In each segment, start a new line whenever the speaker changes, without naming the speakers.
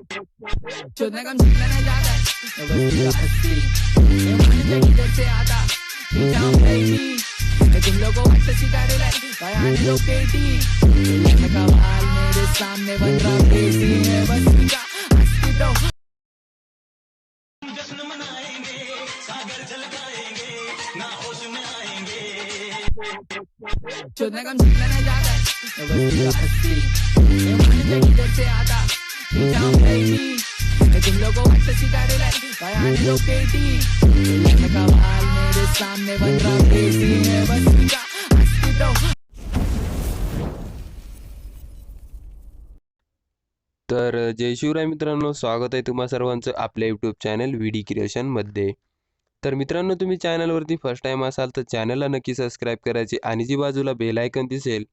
छोड़ने का मिलना नहीं जाता है बस ये हस्ती ये मन में किधर से आता जाम बेबी मैं तुम लोगों को अच्छे सितारे लाए बयान लो बेटी लड़ने का बाल मेरे सामने बन रहा बेसी है बस का हस्ती तो छोड़ने का मिलना नहीं जाता है बस ये हस्ती ये मन में किधर से आता तुम लोगों सितारे लाए बेटी बाल मेरे सामने बन रहा बेसी बस
तर जय शिवराय मित्रांनो स्वागत आहे तुम्हा सर्वांचं आपल्या यूट्यूब चॅनल व्ही डी क्रिएशनमध्ये तर मित्रांनो तुम्ही चॅनलवरती फर्स्ट टाईम असाल तर चॅनलला नक्की सबस्क्राईब करायचे आणि जी बाजूला बेल आयकन दिसेल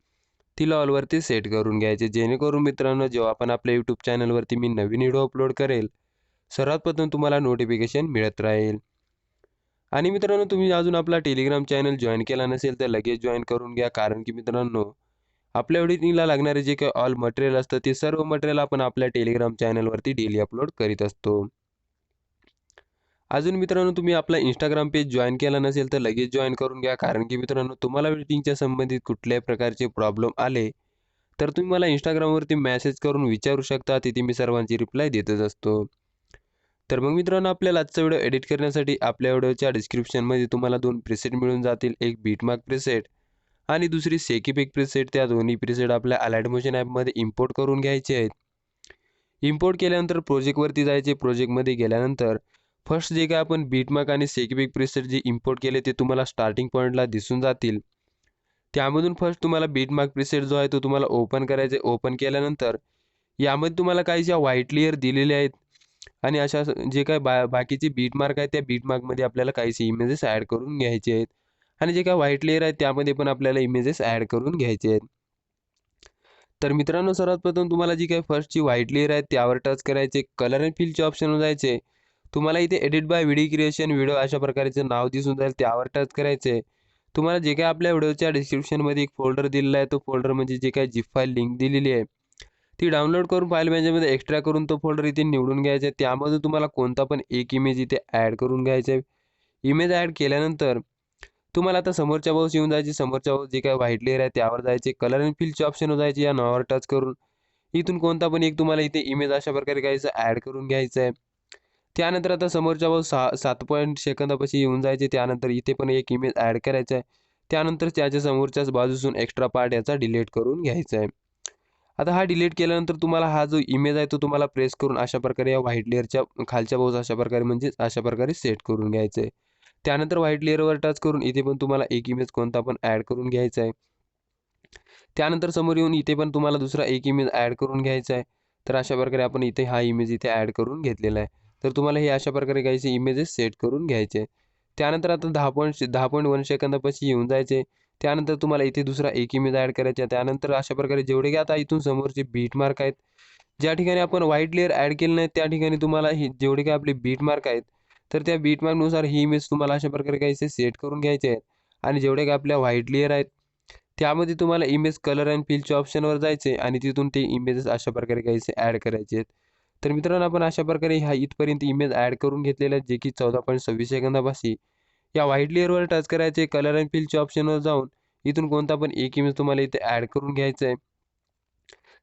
तिला ऑलवरती सेट करून घ्यायचे. जेणेकरून मित्रांनो जेव्हा आपण आपल्या यूट्यूब चॅनलवरती मी नवीन व्हिडिओ अपलोड करेल सर्वात प्रथम तुम्हाला नोटिफिकेशन मिळत राहील. आणि मित्रांनो तुम्ही अजून आपला टेलिग्राम चॅनल जॉईन केला नसेल तर लगेच जॉईन करून घ्या. कारण की मित्रांनो आपल्या एडिटिंगला लागणारे जे काही ऑल मटेरियल असतं ते सर्व मटेरियल आपण आपल्या टेलिग्राम चॅनलवरती डेली अपलोड करीत असतो. अजून मित्रांनो तुम्ही आपला इंस्टाग्राम पेज जॉईन केला नसेल तर लगेच जॉईन करून घ्या. कारण की मित्रांनो तुम्हाला वेटिंगच्या संबंधित कुठल्याही प्रकारचे प्रॉब्लेम आले तर तुम्ही मला इंस्टाग्रामवरती मॅसेज करून विचारू शकता. तिथे मी सर्वांची रिप्लाय देतच असतो. तर मग मित्रांनो आपल्याला आजचा व्हिडिओ एडिट करण्यासाठी आपल्या व्हिडिओच्या डिस्क्रिप्शनमध्ये तुम्हाला दोन प्रिसेट मिळून जातील. एक बीटमार्क प्रिसेट आणि दुसरी सेकीपिक प्रिसेट त्या दोन्ही प्रिसेट आपल्या अलाइट मोशन ॲपमध्ये इम्पोर्ट करून घ्यायचे आहेत. इम्पोर्ट केल्यानंतर प्रोजेक्टवरती जायचे. प्रोजेक्टमध्ये गेल्यानंतर फर्स्ट जे काय आपण बीटमार्क आणि सेकबिक प्रिसेट जे इम्पोर्ट केले ते तुम्हाला स्टार्टिंग पॉईंटला दिसून जातील. त्यामधून फर्स्ट तुम्हाला बीटमार्क प्रिसेट जो आहे तो तुम्हाला ओपन करायचा आहे ओपन केल्यानंतर यामध्ये तुम्हाला काही ज्या व्हाईट लेअर दिलेले आहेत आणि अशा जे काय बा बाकीचे बीटमार्क आहेत त्या बीटमार्कमध्ये आपल्याला काहीसे इमेजेस ॲड करून घ्यायचे आहेत. आणि जे काय व्हाईट लेअर आहेत त्यामध्ये पण आपल्याला इमेजेस ॲड करून घ्यायचे आहेत. तर मित्रांनो सर्वात प्रथम तुम्हाला जी काही फर्स्टची व्हाईट लेअर आहे त्यावर टच करायचे कलर अँड फिलचे ऑप्शनवर जायचे. तुम्हाला इथे edit by video creation video अशा प्रकारचं नाव दिसून जाईल त्यावर टच करायचे. तुम्हाला जे काय आपल्या व्हिडिओच्या डिस्क्रिप्शनमध्ये एक फोल्डर दिलेला आहे तो फोल्डर म्हणजे जे काय जिप फाईल लिंक दिलेली आहे. ती डाउनलोड करून फाईल मॅनेजरमध्ये एक्स्ट्रा करून तो फोल्डर इथे निवडून घ्यायचा आहे. त्यामध्ये तुम्हाला कोणता पण एक इमेज इथे ॲड करून घ्यायचा आहे. इमेज ॲड केल्यानंतर तुम्हाला आता समोरच्या बाजूस येऊन जायची समोरच्या बाजूस जे काही व्हाईट लेअर आहे त्यावर जायचे. कलर अँड फिलचे हो जायचे या नावावर टच करून. इथून कोणता पण एक तुम्हाला इथे इमेज अशा प्रकारे घ्यायचं ॲड करून घ्यायचं आहे. त्यानंतर आता समोरच्या भाऊ सहा सात पॉईंट सेकंदापाशी येऊन जायचे. त्यानंतर इथे पण एक इमेज ॲड करायचा आहे. त्यानंतर त्याच्या समोरच्याच बाजूसून एक्स्ट्रा पार्ट याचा डिलीट करून घ्यायचा आहे. आता हा डिलीट केल्यानंतर तुम्हाला हा जो इमेज आहे तो तुम्हाला प्रेस करून अशा प्रकारे या व्हाईट लेअरच्या खालच्या बाजूस अशा प्रकारे म्हणजेच अशा प्रकारे सेट करून घ्यायचं आहे. त्यानंतर व्हाईट लेअरवर टच करून इथे पण तुम्हाला एक इमेज कोणता पण ॲड करून घ्यायचा आहे. त्यानंतर समोर येऊन इथे पण तुम्हाला दुसरा एक इमेज ॲड करून घ्यायचा आहे. तर अशा प्रकारे आपण इथे हा इमेज इथे ॲड करून घेतलेला आहे. तर तुम्हाला हे अशा प्रकारे काहीसे इमेजेस सेट करून घ्यायचे. त्यानंतर आता दहा पॉईंट दहा पॉईंट वन सेकंदापाशी येऊन जायचे. त्यानंतर तुम्हाला इथे दुसरा एक इमेज ॲड करायचा त्यानंतर अशा प्रकारे जेवढे की आता इथून समोरचे बीट मार्क आहेत. ज्या ठिकाणी आपण व्हाईट लेअर ॲड केले नाही त्या ठिकाणी तुम्हाला ही जेवढे काही आपले बीट मार्क आहेत तर त्या बीट मार्कनुसार ही इमेज तुम्हाला अशा प्रकारे काहीसे सेट करून घ्यायचे आहेत. आणि जेवढे काही आपल्या व्हाईट लेअर आहेत त्यामध्ये तुम्हाला इमेज कलर अँड फिलच्या ऑप्शनवर जायचे. आणि तिथून ते इमेजेस अशा प्रकारे काहीसे ॲड करायचे आहेत. तर मित्रांनो आपण अशा प्रकारे ह्या इथपर्यंत इमेज ॲड करून घेतलेले जे की चौदा पॉईंट सव्वीस सेकंदापाशी. या व्हाईट लेअरवर टच करायचे कलर अँड फिलच्या ऑप्शनवर जाऊन इथून कोणता पण एक इमेज तुम्हाला इथे ॲड करून घ्यायचा आहे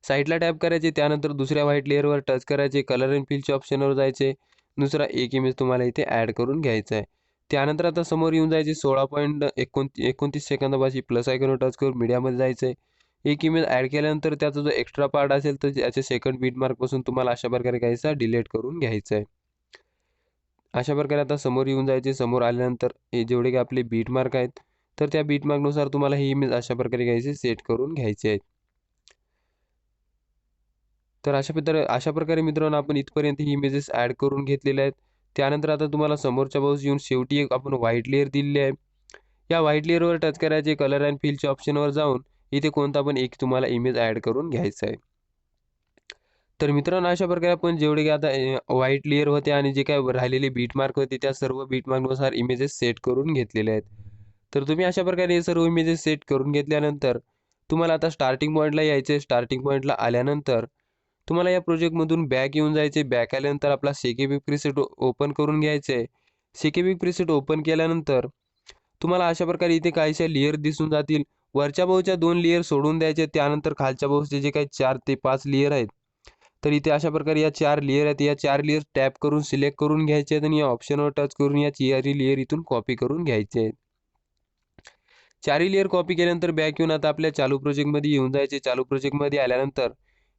साईडला टॅप करायचे त्यानंतर दुसऱ्या व्हाईट लेअरवर टच करायचे कलर अँड फिलच्या ऑप्शनवर जायचे दुसरा एक इमेज तुम्हाला इथे ॲड करून घ्यायचा आहे त्यानंतर आता समोर येऊन जायचे सोळा पॉईंट एकोण एकोणतीस सेकंदापाशी प्लस आयकॉनवर टच करून मीडियामध्ये जायचं आहे एक इमेज ॲड केल्यानंतर त्याचा जो एक्स्ट्रा पार्ट असेल तर त्याच्या सेकंड बीट मार्कपासून तुम्हाला अशा प्रकारे काहीसा डिलीट करून घ्यायचा आहे अशा प्रकारे आता समोर येऊन जायचे. समोर आल्यानंतर हे जेवढे काही आपले बीट मार्क आहेत तर त्या बीट मार्कनुसार तुम्हाला ही इमेज अशा प्रकारे घ्यायचे सेट करून घ्यायचे आहेत. तर अशा प्रकारे अशा प्रकारे मित्रांनो आपण इथपर्यंत ही इमेजेस ॲड करून घेतलेल्या आहेत. त्यानंतर आता तुम्हाला समोरच्या बाजूस येऊन शेवटी एक आपण व्हाईट लेअर दिलेली आहे. या व्हाईट लेअरवर टच करायचे कलर अँड फिलच्या ऑप्शनवर जाऊन इथे कोणता पण एक तुम्हाला इमेज ॲड करून घ्यायचा आहे. तर मित्रांनो अशा प्रकारे आपण जेवढे की आता व्हाईट लेअर होते आणि जे काय राहिलेले बीट मार्क होते त्या सर्व बीट मार्कनुसार इमेजेस सेट करून घेतलेले आहेत. तर तुम्ही अशा प्रकारे हे सर्व इमेजेस सेट करून घेतल्यानंतर तुम्हाला आता स्टार्टिंग पॉईंटला यायचे स्टार्टिंग पॉईंटला आल्यानंतर तुम्हाला या प्रोजेक्टमधून बॅक येऊन जायचे बॅक आल्यानंतर आपला सेकेबी प्रिसेट ओपन करून घ्यायचे आहे. सेकेबी प्रिसेट ओपन केल्यानंतर तुम्हाला अशा प्रकारे इथे काहीशा लेअर दिसून जातील. वरच्या भाऊच्या दोन लेअर सोडून द्यायचे त्यानंतर खालच्या भाऊचे जे काही चार ते पाच लेअर आहेत. तर इथे अशा प्रकारे या चार लेअर आहेत या चार लेअर टॅप करून सिलेक्ट करून घ्यायचे आहेत आणि या ऑप्शनवर टच करून या चारही लेअर इथून कॉपी करून घ्यायचे आहेत. चारही लेअर कॉपी केल्यानंतर बॅक येऊन आता आपल्या चालू प्रोजेक्टमध्ये येऊन जायचे. चालू प्रोजेक्टमध्ये आल्यानंतर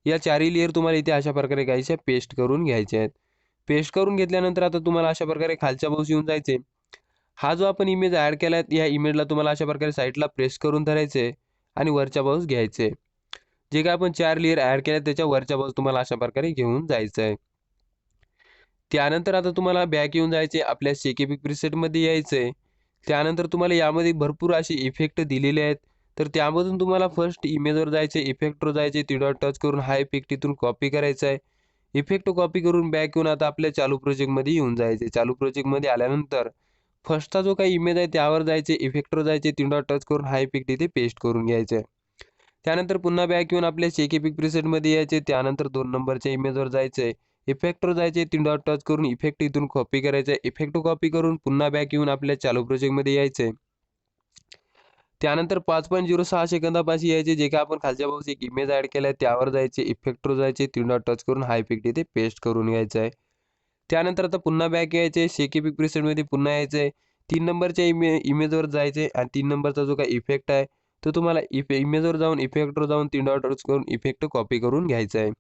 या चारही लेअर तुम्हाला इथे अशा प्रकारे घ्यायच्या पेस्ट करून घ्यायचे आहेत. पेस्ट करून घेतल्यानंतर आता तुम्हाला अशा प्रकारे खालच्या बाजूस येऊन जायचे. हा जो आपण इमेज ॲड केला आहे या इमेजला तुम्हाला अशा प्रकारे साईडला प्रेस करून धरायचे आणि वरच्या बाजूस घ्यायचे. जे काय आपण चार लेअर ॲड केल्या त्याच्या वरच्या बाजूस तुम्हाला अशा प्रकारे घेऊन जायचं आहे त्यानंतर आता तुम्हाला बॅक येऊन जायचे आपल्या सेकेपी प्रिसेटमध्ये यायचं. आहे त्यानंतर तुम्हाला यामध्ये भरपूर असे इफेक्ट दिलेले आहेत. तर त्यामधून तुम्हाला फर्स्ट इमेजवर जायचे इफेक्टवर जायचे तिथं टच करून हा इफेक्ट इथून कॉपी करायचा आहे. इफेक्ट कॉपी करून बॅक येऊन आता आपल्या चालू प्रोजेक्टमध्ये येऊन जायचे. चालू प्रोजेक्टमध्ये आल्यानंतर फर्स्टचा जो काही इमेज आहे त्यावर जायचे इफेक्टवर जायचे तीन डॉट टच करून हाय पिक तिथे पेस्ट करून घ्यायचे. आहे त्यानंतर पुन्हा बॅक येऊन आपल्या सेकेपिक प्रिसेटमध्ये यायचे त्यानंतर दोन नंबरच्या इमेजवर जायचे. इफेक्टवर जायचे तीन डॉट टच करून इफेक्ट इथून कॉपी करायचा. इफेक्ट कॉपी करून पुन्हा बॅक येऊन आपल्या चालू प्रोजेक्टमध्ये यायचे. त्यानंतर पाच पॉईंट झिरो सहा सेकंदापाशी यायचे जे काय आपण खालच्या बाजूस एक इमेज ॲड केला आहे त्यावर जायचे इफेक्टवर जायचे तीन डॉट टच करून हाय इफेक्ट इथे पेस्ट करून घ्यायचं आहे. त्यानंतर आता पुन्हा बॅक यायचे. शेकेपिक प्रिसेटमध्ये पुन्हा यायचं. आहे तीन नंबरच्या इमे इमेजवर जायचे आणि तीन नंबरचा जो काही इफेक्ट आहे तो तुम्हाला इफे इमेजवर जाऊन इफेक्टवर जाऊन तीन डॉट करून इफेक्ट कॉपी करून घ्यायचा आहे.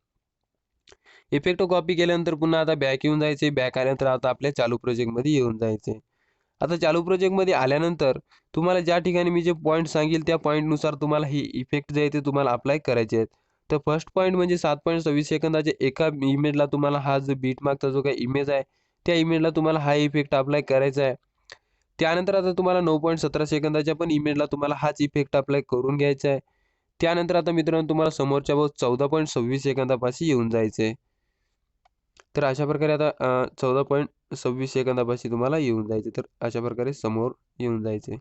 इफेक्ट कॉपी केल्यानंतर पुन्हा आता बॅक येऊन जायचे. बॅक आल्यानंतर आता आपल्या चालू प्रोजेक्टमध्ये येऊन जायचे. आता चालू प्रोजेक्टमध्ये आल्यानंतर तुम्हाला ज्या ठिकाणी मी जे पॉईंट सांगेल त्या पॉईंटनुसार तुम्हाला ही इफेक्ट जे आहे ते तुम्हाला अप्लाय करायचे आहेत. तर फर्स्ट पॉईंट म्हणजे सात पॉईंट सव्वीस सेकंदाच्या एका इमेजला तुम्हाला हा जो बीट मागचा जो काही इमेज आहे त्या इमेजला तुम्हाला हा इफेक्ट अप्लाय करायचा आहे. त्यानंतर आता तुम्हाला नऊ पॉईंट सतरा सेकंदाच्या पण इमेजला तुम्हाला हाच इफेक्ट अप्लाय करून घ्यायचा आहे. त्यानंतर आता मित्रांनो तुम्हाला समोरच्या बाजू चौदा पॉईंट सव्वीस सेकंदापाशी येऊन जायचं आहे तर अशा प्रकारे आता चौदा पॉईंट सव्वीस सेकंदापाशी तुम्हाला येऊन जायचे तर अशा प्रकारे समोर येऊन जायचे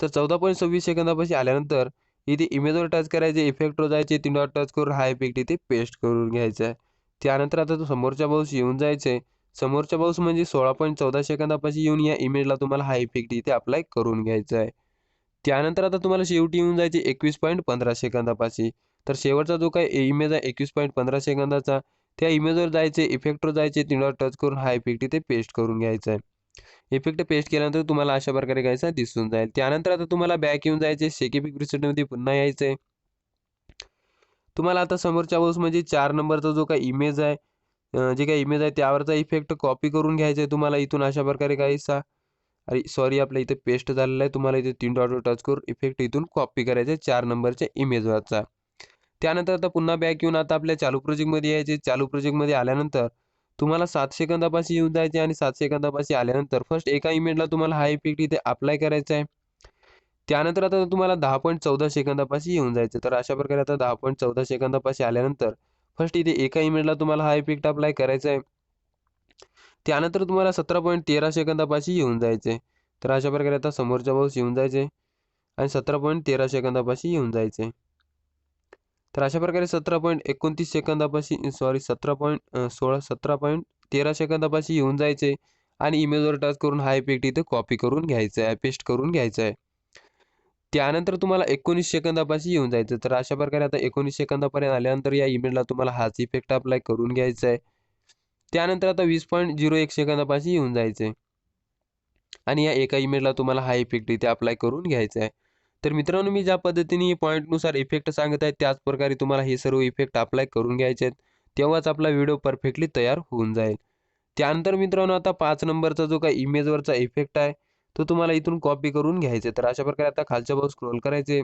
तर चौदा पॉईंट सव्वीस सेकंदापाशी आल्यानंतर इथे इमेजवर टच करायचे इफेक्टवर जायचे तीन टच करून हा इफेक्ट इथे पेस्ट करून घ्यायचा आहे. त्यानंतर आता तो समोरच्या बाऊस येऊन जायचे समोरच्या बाऊस म्हणजे सोळा पॉईंट चौदा सेकंदापाशी येऊन या इमेजला तुम्हाला हा इफेक्ट इथे अप्लाय करून घ्यायचा आहे. त्यानंतर आता तुम्हाला शेवटी येऊन जायचे एकवीस पॉईंट पंधरा सेकंदापाशी. तर शेवटचा जो काही इमेज आहे एकवीस पॉईंट पंधरा सेकंदाचा त्या इमेजवर जायचे इफेक्टवर जायचे तीनवर टच करून हा इफेक्ट इथे पेस्ट करून घ्यायचा आहे. इफेक्ट पेस्ट केल्यानंतर तुम्हाला अशा प्रकारे घ्यायचा दिसून जाईल. त्यानंतर आता तुम्हाला बॅक येऊन जायचे सेकेपिक प्रिसेटमध्ये पुन्हा यायचं आहे तुम्हाला आता समोरच्या बाजूस म्हणजे चार नंबरचा जो काही इमेज आहे जे काही इमेज आहे त्यावरचा इफेक्ट कॉपी करून घ्यायचा आहे तुम्हाला इथून अशा प्रकारे काहीसा अरे सॉरी आपल्या इथे पेस्ट झालेला आहे. तुम्हाला इथे तीन डॉट टच करून इफेक्ट इथून कॉपी करायचा आहे चार नंबरच्या इमेजवरचा त्यानंतर आता पुन्हा बॅक येऊन आता आपल्या चालू प्रोजेक्टमध्ये यायचे चालू प्रोजेक्टमध्ये आल्यानंतर तुम्हाला सात सेकंदापाशी येऊन जायचे आणि सात सेकंदापाशी आल्यानंतर फर्स्ट एका इमेजला तुम्हाला हा इफेक्ट इथे अप्लाय करायचा आहे. त्यानंतर आता तुम्हाला दहा पॉईंट चौदा सेकंदापाशी येऊन जायचं तर अशा प्रकारे आता दहा पॉईंट चौदा सेकंदापाशी आल्यानंतर फर्स्ट इथे एका इमेजला तुम्हाला हा इफेक्ट अप्लाय करायचा आहे. त्यानंतर तुम्हाला सतरा पॉईंट तेरा सेकंदापाशी येऊन जायचे तर अशा प्रकारे आता समोरच्या बाजूस येऊन जायचे आणि सतरा पॉईंट तेरा सेकंदापाशी येऊन जायचे तर अशा प्रकारे सतरा पॉईंट एकोणतीस सेकंदापाशी सॉरी सतरा पॉईंट सोळा सतरा पॉईंट तेरा सेकंदापाशी येऊन जायचे आणि इमेजवर टच करून हा इफेक्ट इथे कॉपी करून घ्यायचा आहे पेस्ट करून घ्यायचा आहे त्यानंतर तुम्हाला एकोणीस सेकंदापाशी येऊन जायचं तर अशा प्रकारे आता एकोणीस सेकंदापर्यंत आल्यानंतर या इमेजला तुम्हाला हाच इफेक्ट अप्लाय करून घ्यायचा आहे त्यानंतर आता वीस पॉईंट झिरो एक सेकंदापाशी येऊन जायचे आणि या एका इमेजला तुम्हाला हा इफेक्ट इथे अप्लाय करून घ्यायचा आहे तर मित्रांनो मी ज्या पद्धतीने पॉईंटनुसार इफेक्ट सांगत आहे त्याच प्रकारे तुम्हाला हे सर्व इफेक्ट अप्लाय करून घ्यायचे आहेत. तेव्हाच आपला व्हिडिओ परफेक्टली तयार होऊन जाईल. त्यानंतर मित्रांनो आता पाच नंबरचा जो काही इमेजवरचा इफेक्ट आहे तो तुम्हाला इथून कॉपी करून घ्यायचे तर अशा प्रकारे आता खालच्या भाऊ स्क्रोल करायचे.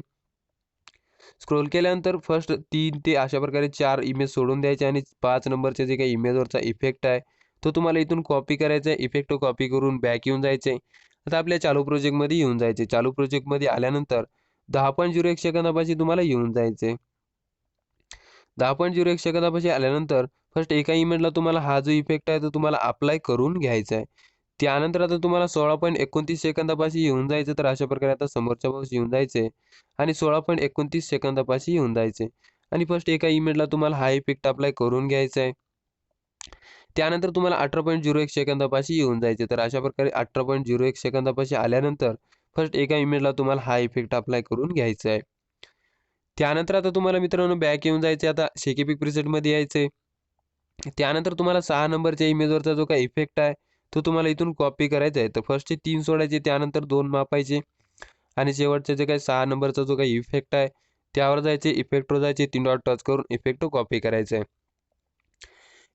स्क्रोल केल्यानंतर फर्स्ट तीन ते अशा प्रकारे चार इमेज सोडून द्यायचे आणि पाच नंबरचे जे काही इमेजवरचा इफेक्ट आहे तो तुम्हाला इथून कॉपी करायचा आहे. इफेक्ट कॉपी करून बॅक येऊन जायचे. आता आपल्या चालू प्रोजेक्टमध्ये येऊन जायचे. चालू प्रोजेक्टमध्ये आल्यानंतर दहा पॉईंट झिरो एक सेकंदापाशी तुम्हाला येऊन जायचे. दहा पॉईंट झिरो एक सेकंदापाशी आल्यानंतर फर्स्ट एका इमेंटला तुम्हाला हा जो इफेक्ट आहे तो तुम्हाला अप्लाय करून घ्यायचा आहे. त्यानंतर आता तुम्हाला सोळा पॉईंट एकोणतीस सेकंदापाशी येऊन जायचं तर अशा प्रकारे आता समोरच्या बाजूस येऊन जायचे आणि सोळा पॉईंट एकोणतीस सेकंदापाशी येऊन जायचे. आणि फर्स्ट एका इमेंटला तुम्हाला हा इफेक्ट अप्लाय करून घ्यायचा आहे. त्यानंतर तुम्हाला अठरा पॉईंट झिरो एक सेकंदापाशी येऊन जायचे तर अशा प्रकारे अठरा पॉईंट झिरो एक सेकंदापाशी आल्यानंतर फर्स्ट एका इमेजला तुम्हाला हा इफेक्ट अप्लाय करून घ्यायचा आहे. त्यानंतर आता तुम्हाला मित्रांनो बॅक येऊन जायचे आता शेकेपिक प्रिसेटमध्ये यायचे त्यानंतर तुम्हाला सहा नंबरच्या इमेजवरचा जो काही इफेक्ट आहे तो तुम्हाला इथून कॉपी करायचा आहे. तर फर्स्टचे तीन सोडायचे त्यानंतर दोन मापायचे आणि शेवटचे जे काही सहा नंबरचा जो काही इफेक्ट आहे त्यावर जायचे इफेक्टवर जायचे तीन डॉट टच करून इफेक्ट कॉपी करायचं आहे.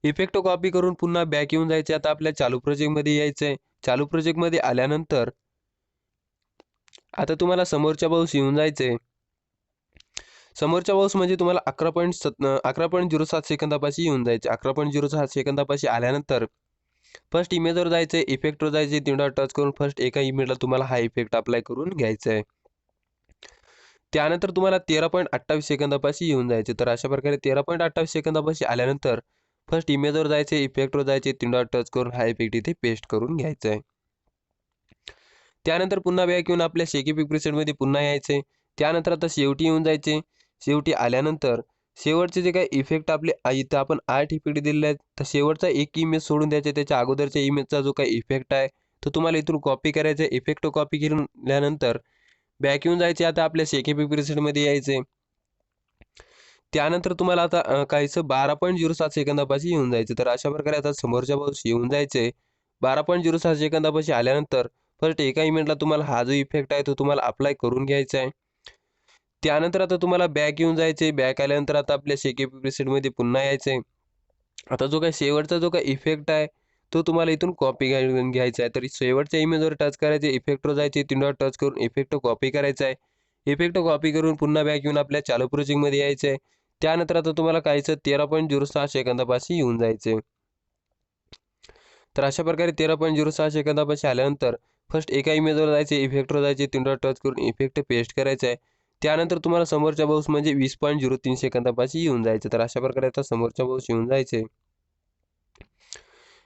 इफेक्ट कॉपी करून पुन्हा बॅक येऊन जायचे. आता आपल्या चालू प्रोजेक्टमध्ये यायचं आहे चालू प्रोजेक्टमध्ये आल्यानंतर आता तुम्हाला समोरच्या बाऊस येऊन जायचं आहे समोरच्या बाऊस म्हणजे तुम्हाला अकरा पॉईंट सत अकरा पॉईंट झिरो सात सेकंदापाशी येऊन जायचे. अकरा पॉईंट झिरो सात सेकंदापाशी आल्यानंतर फर्स्ट इमेजवर जायचं आहे इफेक्टवर जायचे तीन टच करून फर्स्ट एका इमेजला तुम्हाला हा इफेक्ट अप्लाय करून घ्यायचा आहे त्यानंतर तुम्हाला तेरा पॉईंट अठ्ठावीस सेकंदापाशी येऊन जायचे तर अशा प्रकारे तेरा पॉईंट अठ्ठावीस सेकंदापाशी आल्यानंतर फर्स्ट इमेजवर जायचे इफेक्टवर जायचे तीन डॉट टच करून हा इफेक्ट इथे पेस्ट करून घ्यायचा आहे. त्यानंतर पुन्हा बॅक येऊन आपल्या शेकी प्रिसेटमध्ये पुन्हा यायचे. त्यानंतर आता शेवटी येऊन जायचे. शेवटी आल्यानंतर शेवटचे जे काही इफेक्ट आपले इथं आपण आठ इफेक्ट दिलेले आहेत. तर शेवटचा एक इमेज सोडून द्यायचा. त्याच्या अगोदरच्या इमेजचा जो काही इफेक्ट आहे तो तुम्हाला इथून कॉपी करायचा आहे. इफेक्ट कॉपी केल्यानंतर बॅक येऊन जायचे. आता आपल्या शेके प्रिसेटमध्ये यायचे. त्यानंतर तुम्हाला आता काहीसं बारा पॉईंट झिरो सात सेकंदापाशी येऊन जायचं. तर अशा प्रकारे आता समोरच्या बाजूस येऊन जायचे बारा पॉईंट झिरो सात सेकंदापाशी आल्यानंतर फर्स्ट एका इमेजला तुम्हाला हा जो इफेक्ट आहे तो तुम्हाला अप्लाय करून घ्यायचा आहे त्यानंतर आता तुम्हाला बॅक येऊन जायचे बॅक आल्यानंतर आता आपल्या शेकेपी प्रिसेटमध्ये पुन्हा यायचे आता जो काही शेवटचा जो काही इफेक्ट आहे तो तुम्हाला इथून कॉपी घ्यायचा आहे तर शेवटच्या इमेजवर टच करायचे इफेक्टवर जायचे तीन टच करून इफेक्ट कॉपी करायचा आहे इफेक्ट कॉपी करून पुन्हा बॅक येऊन आपल्या चालू प्रोजेक्टमध्ये यायचं आहे त्यानंतर आता तुम्हाला काहीचं तेरा पॉईंट झिरो सहा सेकंदापाशी येऊन जायचे तर अशा प्रकारे तेरा पॉईंट झिरो सहा सेकंदापाशी आल्यानंतर फर्स्ट एका इमेजवर जायचे इफेक्टवर जायचे तीन टच करून इफेक्ट पेस्ट करायचा आहे त्यानंतर तुम्हाला समोरच्या बाऊस म्हणजे वीस पॉईंट झिरो तीन सेकंदापाशी येऊन जायचं तर अशा प्रकारे आता समोरच्या बाऊस येऊन जायचे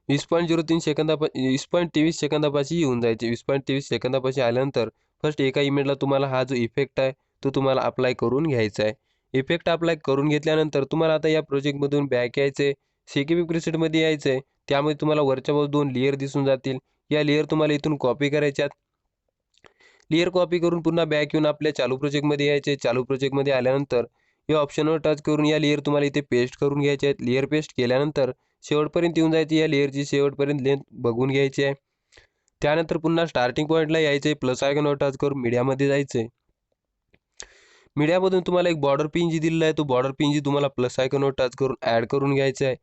वीस पॉईंट झिरो तीन सेकंदापा वीस पॉईंट तेवीस सेकंदापाशी येऊन जायचे वीस पॉईंट तेवीस सेकंदापाशी आल्यानंतर फर्स्ट एका इमेजला तुम्हाला हा जो इफेक्ट आहे तो तुम्हाला अप्लाय करून घ्यायचा आहे इफेक्ट अप्लाय करून घेतल्यानंतर तुम्हाला आता या प्रोजेक्टमधून बॅक यायचे सेकेबी प्रिसेटमध्ये यायचं आहे. त्यामध्ये तुम्हाला वरच्या बाजू दोन लेअर दिसून जातील. या लेअर तुम्हाला इथून कॉपी करायच्यात लेअर कॉपी करून पुन्हा बॅक येऊन आपल्या चालू प्रोजेक्टमध्ये यायचे चालू प्रोजेक्टमध्ये आल्यानंतर या ऑप्शनवर टच करून या लेअर तुम्हाला इथे पेस्ट करून घ्यायचे आहेत. लेअर पेस्ट केल्यानंतर शेवटपर्यंत येऊन जायची या लेअरची शेवटपर्यंत लेंथ बघून घ्यायची आहे. त्यानंतर पुन्हा स्टार्टिंग पॉईंटला यायचे प्लस आयकॉनवर टच करून मीडियामध्ये जायचे मीडियामधून तुम्हाला एक बॉर्डर पिन जी दिलेला आहे. तो बॉर्डर पिन जी तुम्हाला प्लस आयकॉनवर टच करून ॲड करून घ्यायचं आहे.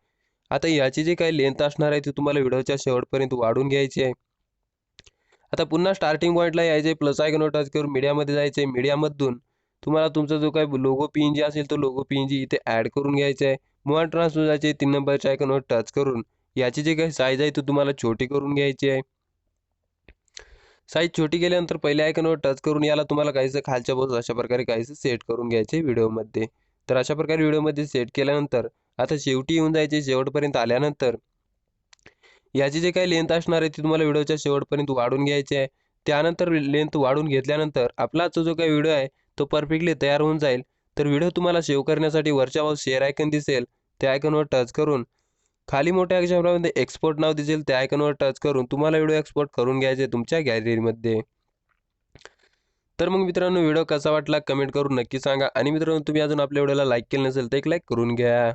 आता याची जे काही लेंथ असणार आहे ती तुम्हाला व्हिडिओच्या शेवटपर्यंत वाढून घ्यायची आहे. आता पुन्हा स्टार्टिंग पॉईंटला यायचं आहे प्लस आयकॉनवर टच करून मीडियामध्ये जायचं आहे मीडियामधून तुम्हाला तुमचा जो काही लोगो पी जी असेल तो लोगो पी जी इथे ॲड करून घ्यायचा आहे. मुवा ट्रान्सफर जायचे तीन नंबरच्या आयकॉनवर टच करून. याची जे काही साईज आहे ती तुम्हाला छोटी करून घ्यायची आहे. साईज छोटी केल्यानंतर पहिल्या आयकॉनवर टच करून याला तुम्हाला काहीसं खालच्या बाजूस अशा प्रकारे काहीसं सेट करून घ्यायचे व्हिडिओमध्ये तर अशा प्रकारे व्हिडिओमध्ये सेट केल्यानंतर आता शेवटी येऊन जायचे शेवटपर्यंत आल्यानंतर याची जे काही लेंथ असणार आहे ती तुम्हाला व्हिडिओच्या शेवटपर्यंत वाढून घ्यायची आहे. त्यानंतर लेंथ वाढून घेतल्यानंतर आपला जो काही व्हिडिओ आहे तो परफेक्टली तयार होऊन जाईल. तर व्हिडिओ तुम्हाला सेव्ह करण्यासाठी वरच्या बाजू शेअर आयकन दिसेल. त्या आयकनवर टच करून खाली मोठ्या अक्षरामध्ये एक्सपोर्ट नाव दिसेल त्या आयकनवर टच करून तुम्हाला व्हिडिओ एक्सपोर्ट करून घ्यायचे तुमच्या गॅलरीमध्ये तर मग मित्रांनो व्हिडिओ कसा वाटला? कमेंट करून नक्की सांगा. आणि मित्रांनो तुम्ही अजून आपल्या व्हिडिओला लाईक केलं नसेल तर एक लाईक करून घ्या.